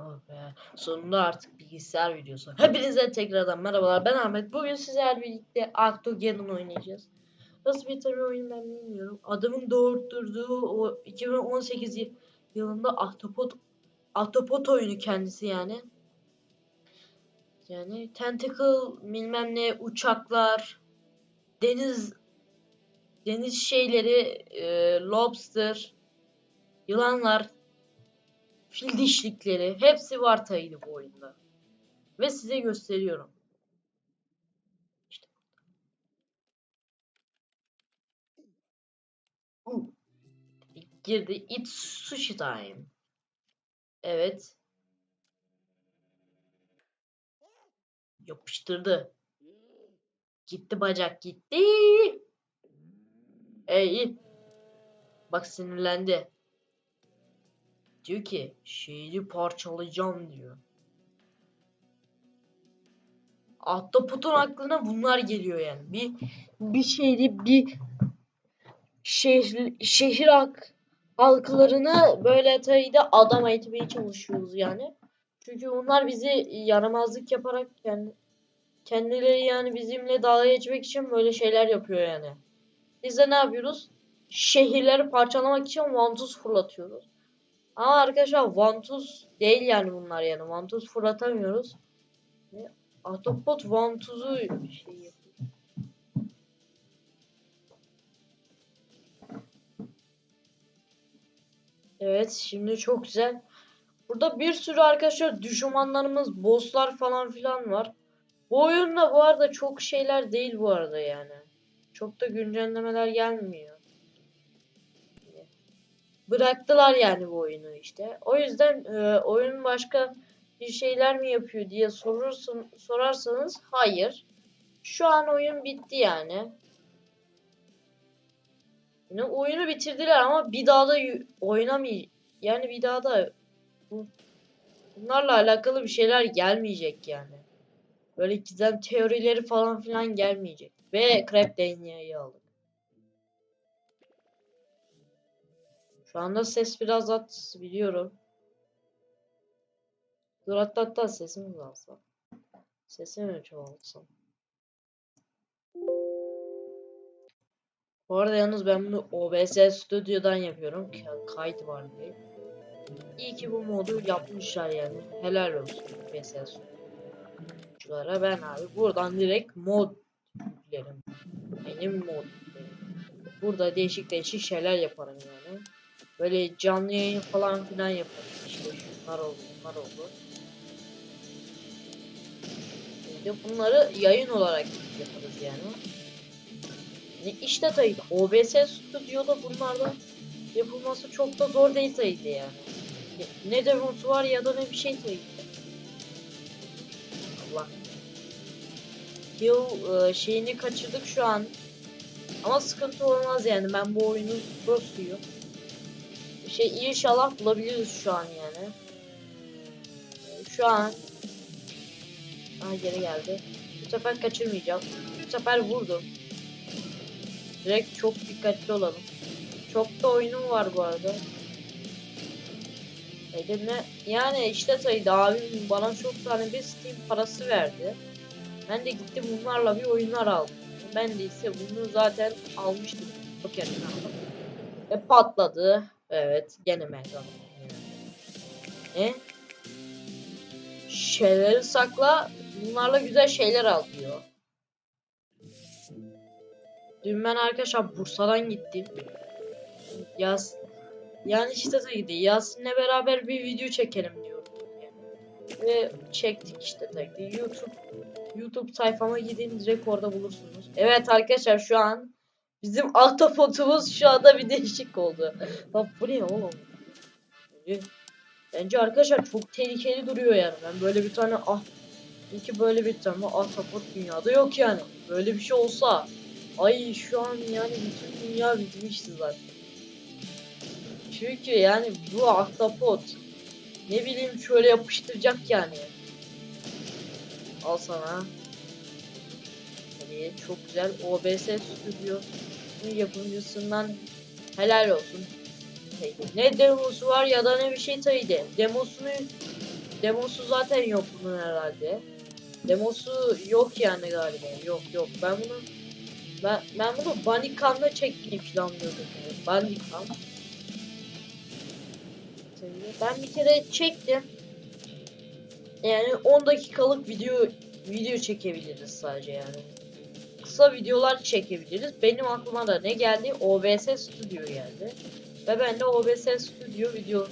Oh be. Sonunda artık bilgisayar videosu. Hepinize tekrardan merhabalar. Ben Ahmet. Bugün sizlerle birlikte Octogeddon oynayacağız. Nasıl bir tabii oyun ben bilmiyorum. Adamın doğurtturduğu o 2018 y- yılında Ahtapot Ahtapot oyunu kendisi yani. Yani tentacle bilmem ne uçaklar deniz deniz şeyleri e, lobster yılanlar fil dişlikleri hepsi var tayıydı bu oyunda. Ve size gösteriyorum. İşte. Girdi. It's sushi time. Evet. Yapıştırdı. Gitti bacak gitti. Ey. Bak sinirlendi. Diyor ki şehri parçalayacağım diyor. Ahtapot'un aklına bunlar geliyor yani. Bir bir şehri bir şehir şehir halk halklarını böyle tayda adam etmeye çalışıyoruz yani. Çünkü onlar bizi yaramazlık yaparak kendi kendileri yani bizimle dalga geçmek için böyle şeyler yapıyor yani. Biz de ne yapıyoruz? Şehirleri parçalamak için vantuz fırlatıyoruz. Ama arkadaşlar vantuz değil yani bunlar yani. Vantuz fırlatamıyoruz. Ve Ahtapot vantuzu şey yapıyor. Evet şimdi çok güzel. Burada bir sürü arkadaşlar düşmanlarımız, bosslar falan filan var. Bu oyunda bu arada çok şeyler değil bu arada yani. Çok da güncellemeler gelmiyor. Bıraktılar yani bu oyunu işte. O yüzden e, oyun başka bir şeyler mi yapıyor diye sorursun, sorarsanız hayır. Şu an oyun bitti yani. Yani oyunu bitirdiler ama bir daha da oynamay yani bir daha da bu bunlarla alakalı bir şeyler gelmeyecek yani. Böyle gizem teorileri falan filan gelmeyecek. Ve Crab Dania'yı aldık. Şu anda ses biraz at biliyorum. Dur hatta hatta sesimi mi alsam? Sesimi mi çoğaltsam? Bu arada yalnız ben bunu OBS Studio'dan yapıyorum. Kayıt var diye. İyi ki bu modu yapmışlar yani. Helal olsun OBS Studio'lara. Ben abi buradan direkt mod yüklerim. Benim mod. Burada değişik değişik şeyler yaparım yani. Böyle canlı yayın falan filan yaparım. İşte şunlar oldu, bunlar oldu. Şimdi bunları yayın olarak yaparız yani. Ne işte tabii OBS Studio'da bunlarda yapılması çok da zor değil tabii yani. Ne demosu var ya da ne bir şey tabii. Allah. Kill e, şeyini kaçırdık şu an. Ama sıkıntı olmaz yani ben bu oyunu prosuyum. Şey inşallah bulabiliriz şu an yani. Şu an Aha geri geldi. Bu sefer kaçırmayacağım. Bu sefer vurdum. Direkt çok dikkatli olalım. Çok da oyunum var bu arada. Elimle yani işte sayıda abim bana çok tane bir Steam parası verdi. Ben de gittim bunlarla bir oyunlar aldım. Ben de ise bunu zaten almıştım. Çok aldım. Ve patladı. Evet gene meydan. Ne? Şeyleri sakla. Bunlarla güzel şeyler al diyor. Dün ben arkadaşlar Bursa'dan gittim. Yaz yani işte tabii Yasin'le beraber bir video çekelim diyorum. Ve çektik işte tabii. YouTube YouTube sayfama gidin direkt orada bulursunuz. Evet arkadaşlar şu an bizim ahtapotumuz şu anda bir değişik oldu. Bak bu ne oğlum? Bence arkadaşlar çok tehlikeli duruyor yani. Ben böyle bir tane ah İki böyle bir tane ahtapot dünyada yok yani. Böyle bir şey olsa ay şu an yani bütün dünya bitmişti zaten. Çünkü yani bu ahtapot ne bileyim şöyle yapıştıracak yani. Al sana. Tabii çok güzel OBS Studio yapımcısından helal olsun. Ne demosu var ya da ne bir şey tabii de demosunu demosu zaten yok bunun herhalde. Demosu yok yani galiba. Yok yok. Ben bunu ben, ben bunu Bandicam'da çekmeyi planlıyordum. Yani. Bandicam. Ben bir kere çektim. Yani 10 dakikalık video video çekebiliriz sadece yani. Kısa videolar çekebiliriz. Benim aklıma da ne geldi? OBS Studio geldi. Ve ben de OBS Studio video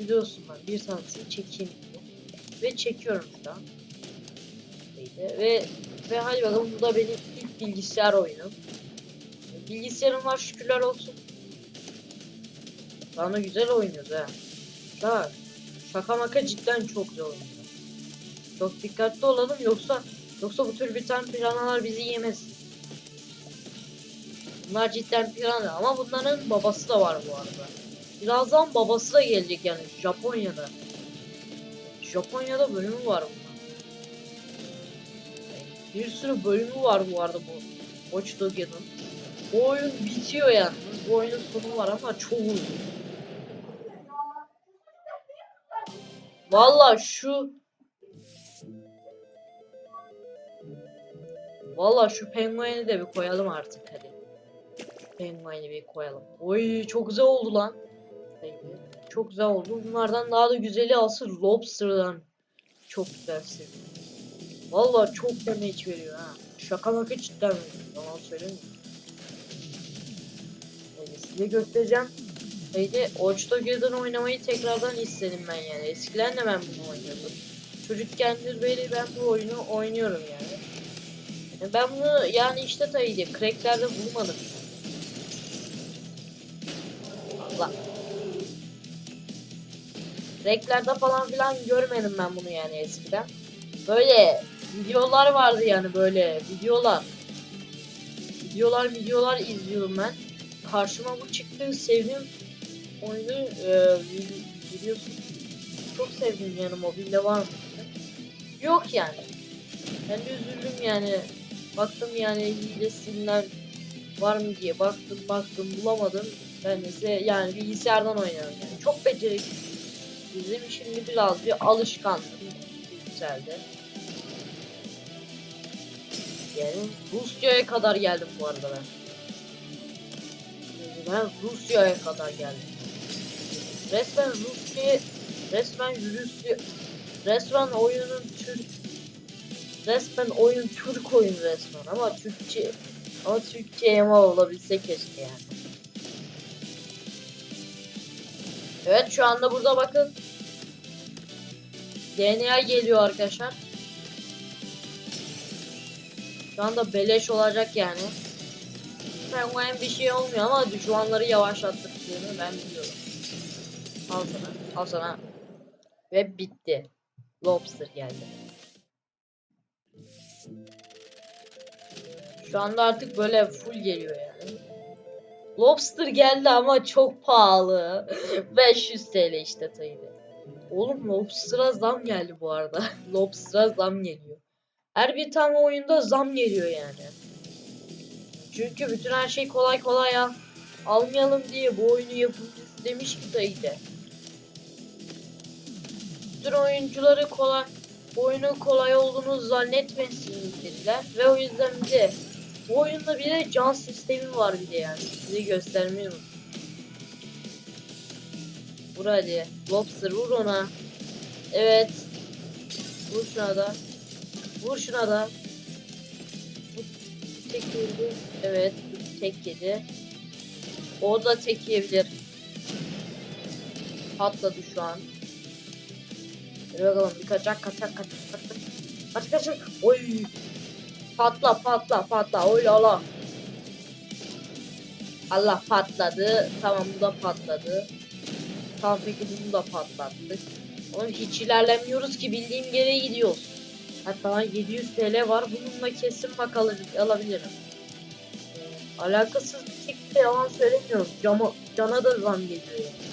videosundan bir tanesini çekeyim. Ve çekiyorum şu an. Neydi? Ve ve hadi bakalım bu da benim ilk bilgisayar oyunum. Bilgisayarım var şükürler olsun. Bana güzel oynuyoruz ha. Bak. Şaka maka cidden çok güzel oynuyor. Çok dikkatli olalım yoksa yoksa bu tür bir tane piranalar bizi yemez. Bunlar cidden pirana ama bunların babası da var bu arada. Birazdan babası da gelecek yani Japonya'da. Japonya'da bölümü var bunun. Bir sürü bölümü var bu arada bu Watch Dogs'ın. Bu oyun bitiyor yani. Bu oyunun sonu var ama çok uzun. Valla şu Valla şu pengueni de bir koyalım artık hadi. Pengueni bir koyalım. Oy çok güzel oldu lan. Çok güzel oldu. Bunlardan daha da güzeli asıl Lobster'dan. Çok güzelsin. Valla çok damage veriyor ha. Şaka maka cidden veriyor. Yalan söylemiyorum. Yani size göstereceğim. Neydi? Watch Dogs'ın oynamayı tekrardan istedim ben yani. Eskiden de ben bunu oynuyordum. Çocukkendir beri ben bu oyunu oynuyorum yani. Ben bunu yani işte tabii cracklerde bulmadım. Allah. Cracklerde falan filan görmedim ben bunu yani eskiden. Böyle videolar vardı yani böyle videolar. Videolar videolar izliyorum ben. Karşıma bu çıktı sevdiğim oyunu e, biliyorsun. Çok sevdim yani mobilde var mı? Yok yani. Ben de üzüldüm yani. Baktım yani hilesinden var mı diye baktım baktım bulamadım. Ben ise yani bilgisayardan oynuyorum yani. Çok beceriksiz. Bizim şimdi biraz bir alışkanlık yükseldi. Yani Rusya'ya kadar geldim bu arada ben. Ben Rusya'ya kadar geldim. Resmen Rusya, resmen Rusya, resmen oyunun Türk, resmen oyun Türk oyunu resmen ama Türkçe, ama Türkçe ema olabilse keşke yani. Evet şu anda burada bakın. DNA geliyor arkadaşlar. Şu anda beleş olacak yani. Penguen bir şey olmuyor ama düşmanları yavaşlattığını ben biliyorum. Al sana, al sana. Ve bitti. Lobster geldi. Şu anda artık böyle full geliyor yani. Lobster geldi ama çok pahalı. 500 TL işte taydı. Oğlum Lobster'a zam geldi bu arada. Lobster'a zam geliyor. Her bir tane oyunda zam geliyor yani. Çünkü bütün her şey kolay kolay al almayalım diye bu oyunu yapımcısı demiş ki dayıydı. Bütün oyuncuları kolay oyunun kolay olduğunu zannetmesin dediler ve o yüzden bir de bu oyunda bir de can sistemi var bir de yani size göstermeyi unuttum. Vur hadi. Lobster vur ona. Evet. Vur şuna da. Vur şuna da. Tek yedi. Evet. Tek yedi. O da tek yiyebilir. Patladı şu an. Hadi bakalım bir kaçak kaçak kaçak kaçak. Kaç kaçak. Oy. Patla patla patla. Oy Allah. Allah patladı. Tamam bu da patladı. Tamam peki bunu da patlattık. Oğlum hiç ilerlemiyoruz ki bildiğim yere gidiyoruz. Hatta 700 TL var. Bununla kesin bak al- alabilirim. Ee, alakasız bir şekilde yalan söylemiyorum. Cama, cana da zam geliyor. yani.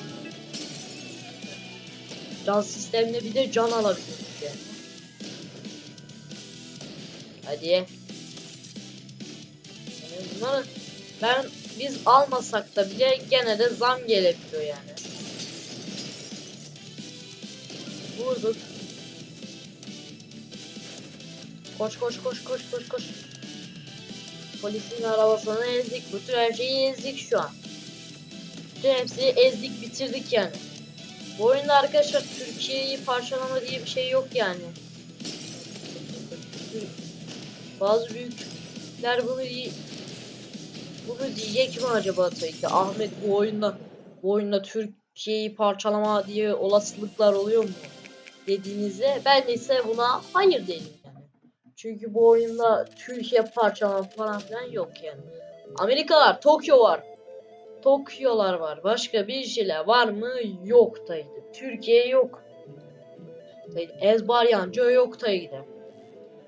Can sistemle bir de can alabiliyoruz yani. Hadi. Yani bunları ben biz almasak da bile gene de zam gelebiliyor yani. Vurduk. Koş koş koş koş koş koş. Polisin arabasını ezdik. Bütün her şeyi ezdik şu an. Bütün hepsini ezdik bitirdik yani. Bu oyunda arkadaşlar Türkiye'yi parçalama diye bir şey yok yani. Bazı büyükler bunu di- bunu diyecek mi acaba ki Ahmet bu oyunda bu oyunda Türkiye'yi parçalama diye olasılıklar oluyor mu dediğinizde ben ise buna hayır derim yani. Çünkü bu oyunda Türkiye parçalama falan filan yok yani. Amerika var, Tokyo var. Tokyo'lar var. Başka bir şeyler var mı? Yok tabii. Türkiye yok. Tabii Ezbaryancı yok tabii.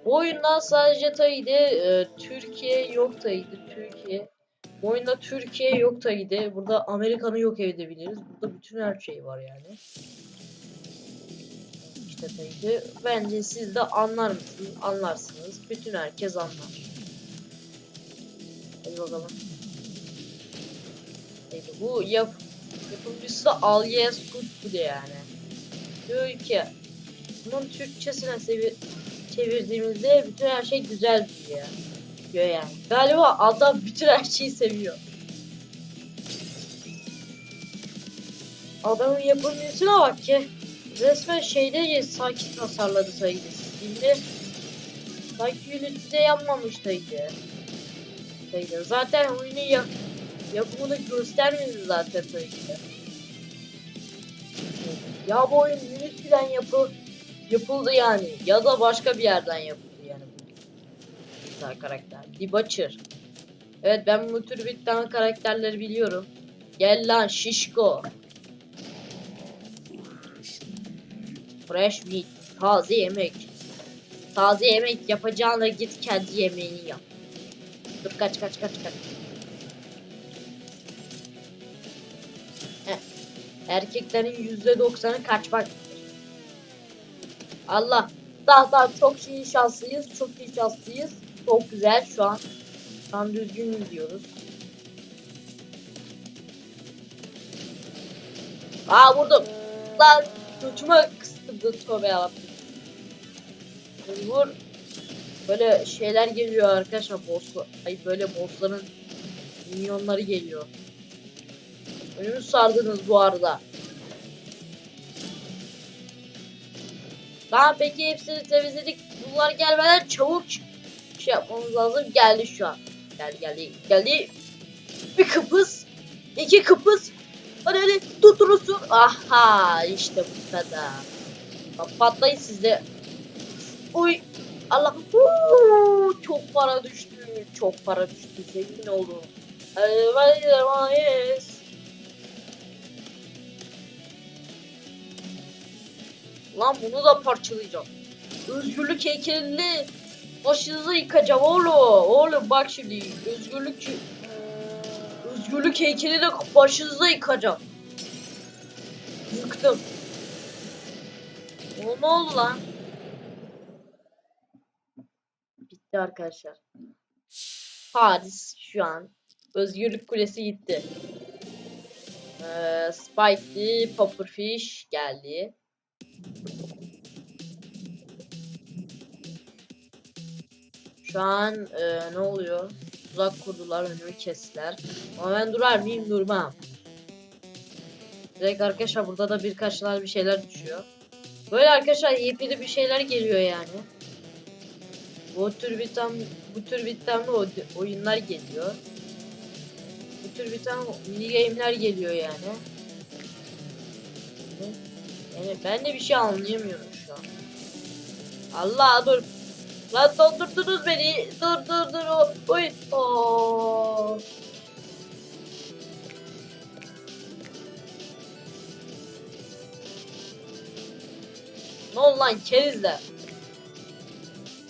Bu oyundan sadece de e, Türkiye yok de, Türkiye. Bu oyunda Türkiye yok de. Burada Amerika'nı yok edebiliriz. Burada bütün her şey var yani. İşte de bence siz de anlar mısınız? Anlarsınız. Bütün herkes anlar. Hadi bakalım. Neydi bu yap yapımcısı da Alyes Kutbu yani. Diyor ki bunun Türkçesine çevirdiğimizde bütün her şey güzel diyor. Diyor yani. Galiba adam bütün her şeyi seviyor. Adamın yapımcısına bak ki resmen şeyde sanki tasarladı sayısı. Şimdi sanki Unity'de yapmamış sayıdı. Sayıdı. Zaten oyunu yap yapımını göstermedi zaten ki. Ya bu oyun Unity'den yapı yapıldı yani ya da başka bir yerden yapıldı yani güzel karakter. The Butcher. Evet ben bu tür bir tane karakterleri biliyorum. Gel lan şişko. Fresh meat. Taze yemek. Taze yemek yapacağına git kendi yemeğini yap. Dur kaç kaç kaç kaç. Erkeklerin yüzde doksanı kaçmak. Allah. Daha daha çok iyi şanslıyız. Çok iyi şanslıyız. Çok güzel şu an. Şu an düzgün gidiyoruz. Aa vurdum. Lan götüme kıstırdı tövbe yarabbim. Vur. Böyle şeyler geliyor arkadaşlar bosslar. Ay böyle bossların minyonları geliyor. Önümü sardınız bu arada. Daha peki hepsini temizledik. Bunlar gelmeden çabuk şey yapmamız lazım. Geldi şu an. Geldi geldi geldi. Bir kıpız. iki kıpız. Hadi hadi tutturursun. Aha işte bu kadar. Bak, Patlayın siz de. Uy. Allah. Huu, çok para düştü. Çok para düştü. Zengin oldum. Hadi hadi yes. Lan bunu da parçalayacağım. Özgürlük heykelini başınıza yıkacağım oğlum. Oğlum bak şimdi özgürlük özgürlük heykeli de başınıza yıkacağım. Yıktım. O ne oldu lan? Bitti arkadaşlar. Paris şu an. Özgürlük Kulesi gitti. Ee, Spikey, Pufferfish geldi. Şu an e, ne oluyor? Tuzak kurdular, önümü kestiler. Ama ben durar mıyım? Durmam. Direkt arkadaşlar burada da birkaç bir şeyler düşüyor. Böyle arkadaşlar yepyeni bir şeyler geliyor yani. Bu tür bir tam bu tür bir oyunlar geliyor. Bu tür bir tane mini game'ler geliyor yani. Yani ben de bir şey anlayamıyorum şu an. Allah dur. Lan dondurdunuz beni. Dur dur dur. Oy. Oo. Ne oldu lan kerizler?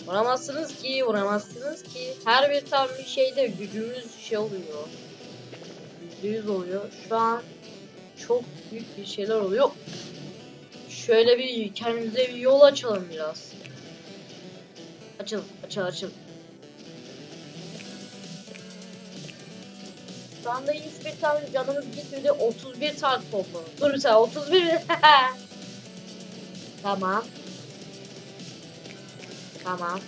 Vuramazsınız ki, vuramazsınız ki. Her bir tam bir şeyde gücümüz şey oluyor. Yüzde yüz oluyor. Şu an çok büyük bir şeyler oluyor. Şöyle bir kendimize bir yol açalım biraz. Açıl, açıl, açıl. Şu anda hiçbir tane canımız gitmedi. 31 tane topladım. Dur bir saniye 31. tamam. Tamam.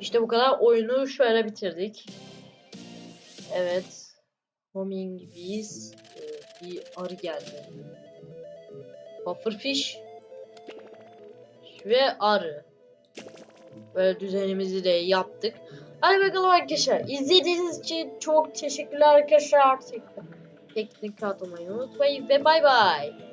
İşte bu kadar oyunu şöyle bitirdik. Evet. Homing bees. Bir arı geldi. Pufferfish. Ve arı. Böyle düzenimizi de yaptık. Hadi bakalım arkadaşlar. İzlediğiniz için çok teşekkürler arkadaşlar. Teknik atmayı unutmayın ve bay bay.